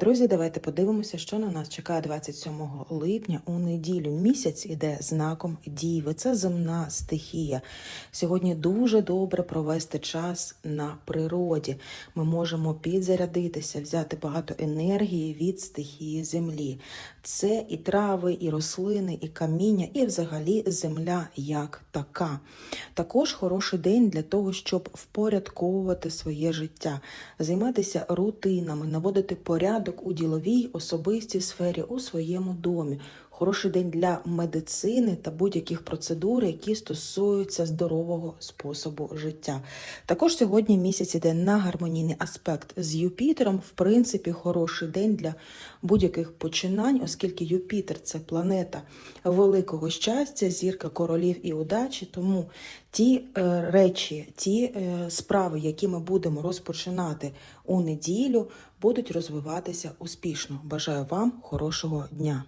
Друзі, давайте подивимося, що на нас чекає 27 липня у неділю. Місяць іде знаком Діви. Це земна стихія. Сьогодні дуже добре провести час на природі. Ми можемо підзарядитися, взяти багато енергії від стихії землі. Це і трави, і рослини, і каміння, і взагалі земля як така. Також хороший день для того, щоб впорядковувати своє життя, займатися рутинами, наводити порядок у діловій особистій сфері у своєму домі. Хороший день для медицини та будь-яких процедур, які стосуються здорового способу життя. Також сьогодні місяць іде на гармонійний аспект з Юпітером. В принципі, хороший день для будь-яких починань, оскільки Юпітер це планета великого щастя, зірка королів і удачі. Тому ті е, речі, ті е, справи, які ми будемо розпочинати у неділю, будуть розвиватися успішно. Бажаю вам хорошого дня!